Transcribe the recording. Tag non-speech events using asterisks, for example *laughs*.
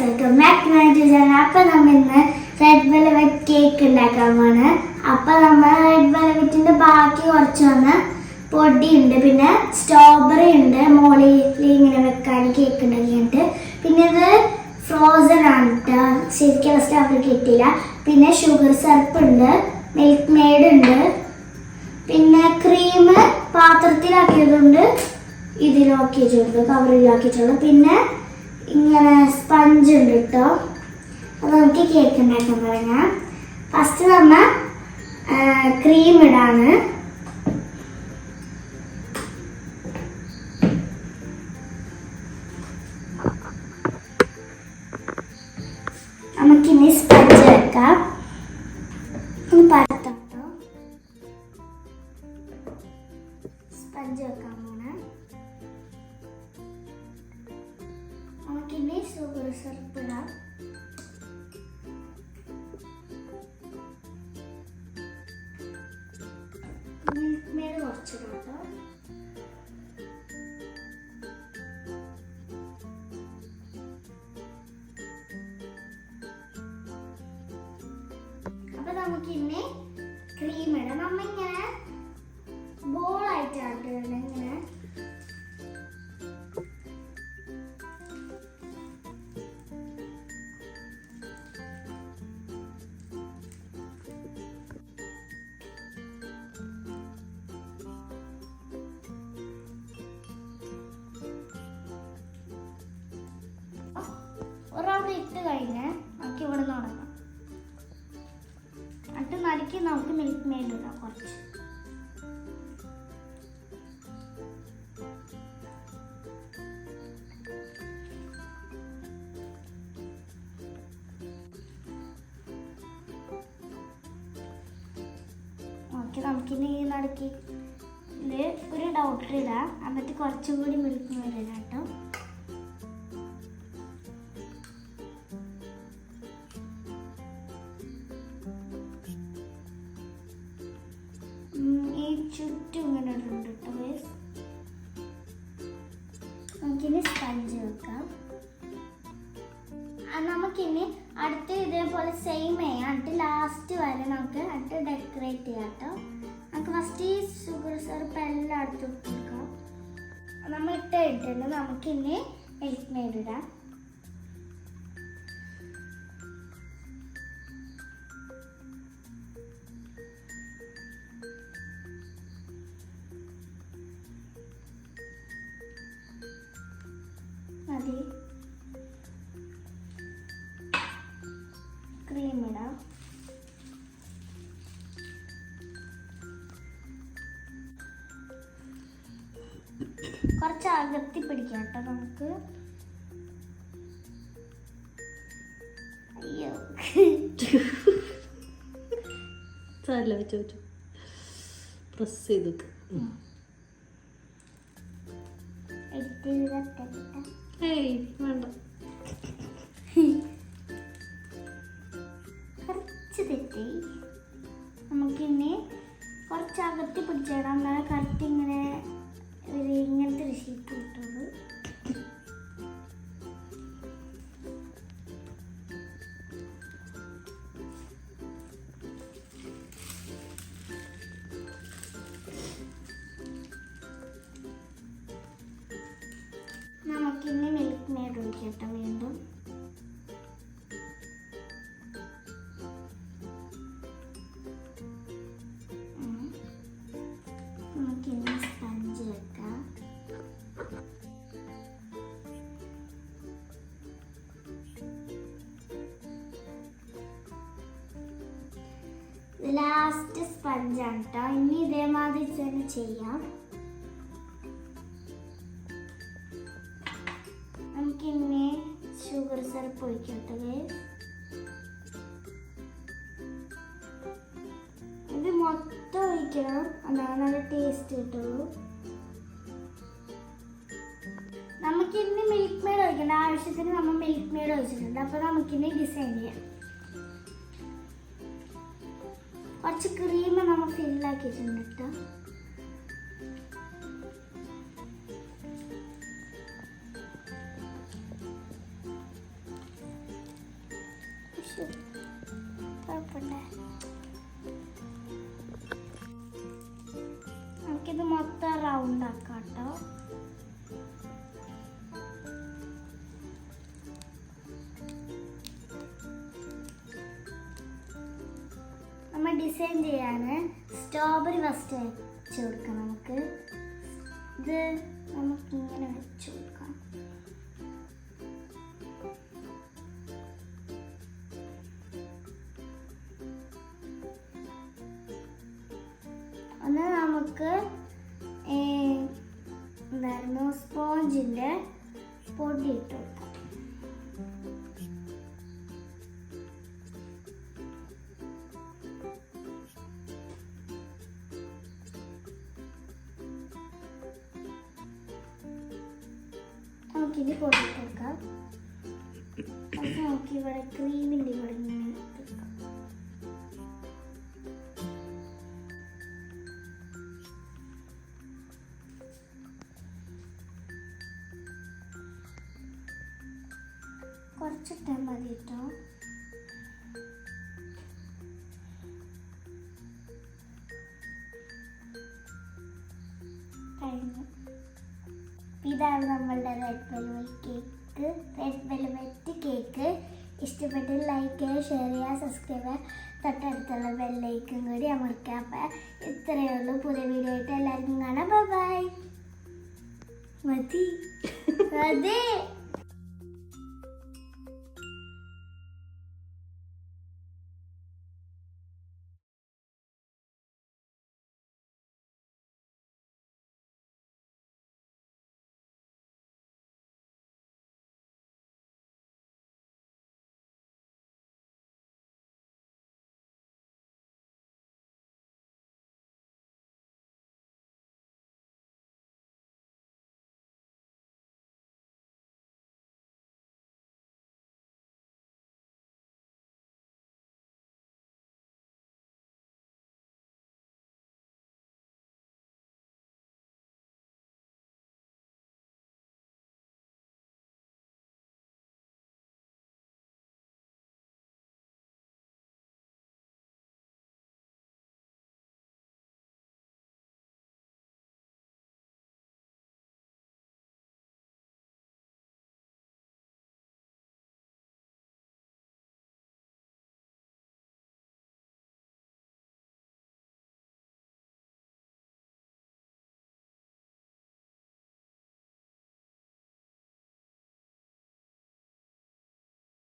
Welcome back to my channel അപ്പൊ ഇന്ന് red velvet cake ഉണ്ടാക്കാൻ പോണ് അപ്പൊ നമ്മൾ റെഡ് വെൽവെറ്റിന്റെ ബാക്കി കുറച്ച് വന്ന് ഉണ്ട് പിന്നെ സ്ട്രോബെറി ഉണ്ട്. മോളിൽ ഇങ്ങനെ വെക്കാൻ കേക്ക് ഉണ്ടാക്കിയിട്ട് പിന്നെ ഇത് ഫ്രോസൺ ആണ് കേട്ടോ ശരിക്കും സ്ട്രോബെറി കിട്ടിയില്ല. പിന്നെ ഷുഗർ സിറപ്പ് ഉണ്ട്. മിൽക്ക് മെയ്ഡ് ഉണ്ട്. പിന്നെ ക്രീം പാത്രത്തിലാക്കിയതുകൊണ്ട് ഇതിലാക്കി വെച്ചിട്ടുണ്ട് കവറിലാക്കി വെച്ചിട്ടുണ്ട് പിന്നെ ഇങ്ങനെ സ്പഞ്ച് ഉണ്ട് കേട്ടോ അത് നമുക്ക് കേക്ക് ഉണ്ടാക്കാൻ തുടങ്ങാം. ഫസ്റ്റ് നമ്മ ക്രീം ഇടാണ്. നമുക്കിനി സ്പഞ്ച് വെക്കാം. ഷുഗർ സിറപ്പ് ഇടാം മിൽക്ക് മെയ്ഡ് കേട്ടോ. അപ്പൊ നമുക്ക് ക്രീം ഇടാം. നമ്മ ഇങ്ങനെ ഇടുന്നത്. ഇങ്ങനെ ഇട്ട് കഴിഞ്ഞ് നമുക്ക് ഇവിടെ നിന്ന് തുടങ്ങാം എന്നിട്ട് നടുക്കി നമുക്ക് മിൽക്ക് മെയ്ഡ് ഇടാം കുറച്ച്. നമുക്കിനി നടുക്കി. ഇതിൽ ഒരു ഡൗട്ടർ ഇടാം. എന്നിട്ട് കുറച്ചും കൂടി മിൽക്ക് മെയ്ഡ് ഇടാം കേട്ടോ. നമുക്കിനി അടുത്ത് ഇതേപോലെ സെയിം ചെയ്യാം എന്നിട്ട് ലാസ്റ്റ് വരെ നമുക്ക് എന്നിട്ട് ഡെക്കറേറ്റ് ചെയ്യാം കേട്ടോ. നമുക്ക് ഫസ്റ്റ് ഈ ഷുഗർ സിറപ്പ് എല്ലാം അടുത്ത് കൊടുക്കാം നമ്മൾ ഇട്ട് ഇട്ടിട്ടുണ്ട് നമുക്കിനി മിൽക്ക് മെയ്ഡ് ഇടാം. ക്രീം ഇടാം. കുറച്ച് അകത്തി പിടിക്കാം കേട്ടോ നമുക്ക്. അയ്യോ. സാരില്ല വെച്ചോ വെച്ചു. പ്രസ് ചെയ്ത് വെക്ക്. ഏയ് വേണ്ട. അകത്തി പിടിച്ചിടാം. എന്നാലും കറക്റ്റ് ഇങ്ങനെ ഒരു ഇങ്ങനത്തെ ഒരു ഷീറ്റ് കിട്ടുള്ളൂ നമുക്കിനി മിൽക്ക് മെയ്ഡ് ഒഴിക്കട്ടെ വീണ്ടും. നമുക്കിനി സ്പഞ്ച് വെക്കാം ലാസ്റ്റ് സ്പഞ്ചാണ് കേട്ടോ ഇനി ഇതേമാതിരി തന്നെ ചെയ്യാം നമുക്കിനി ഷുഗർ സിറപ്പ് ഒഴിക്കട്ടെ. ഇത് മൊത്തം ഒഴിക്കണം അതാണ് നല്ല ടേസ്റ്റ് കിട്ടുള്ളൂ നമുക്കിനി മിൽക്ക് മെയ്ഡ് ഒഴിക്കണ്ട. ആവശ്യത്തിന് നമ്മൾ മിൽക്ക് മെയ്ഡ് ഒഴിച്ചിട്ടുണ്ട്. അപ്പൊ നമുക്കിനി ഡിസൈൻ ചെയ്യാം. കുറച്ച് ക്രീം നമ്മൾ ഫില്ലാക്കിയിട്ടുണ്ട് കേട്ടോ. കുഴപ്പമില്ല. നമുക്കിത് മൊത്തം റൗണ്ട് ആക്കാം കേട്ടോ നമ്മൾ ഡിസൈൻ ചെയ്യാണ്. സ്ട്രോബെറി ഫസ്റ്റ് വെച്ച് കൊടുക്കാം നമുക്ക്. ഇത് നമുക്ക് ഇങ്ങനെ വെച്ച് കൊടുക്കാം. ഒന്ന് നമുക്ക് എന്തായിരുന്നു സ്പോഞ്ചിന്റെ പൊടി ഇട്ട് കൊടുക്കാം. നമുക്കിത് പൊടി കൊടുക്കാം. നമുക്ക് ഇവിടെ ക്രീമിന്റെ ഇവിടെ ഇങ്ങനെ കുറച്ചിട്ടാൽ മതി കേട്ടോ കഴിഞ്ഞു. ഇതാണ് നമ്മളുടെ red velvet cake red velvet cake ഇഷ്ടപ്പെട്ട് ലൈക്ക് ചെയ്യുക ഷെയർ ചെയ്യുക സബ്സ്ക്രൈബ് ചെയ്യുക. തൊട്ടടുത്തുള്ള ബെല്ലൈക്കും കൂടി അമർക്കുക അപ്പം ഇത്രയേ ഉള്ളൂ. പുതിയ വീഡിയോ ആയിട്ട് എല്ലാവർക്കും കാണാം. ബൈ മതി. *laughs* മതി.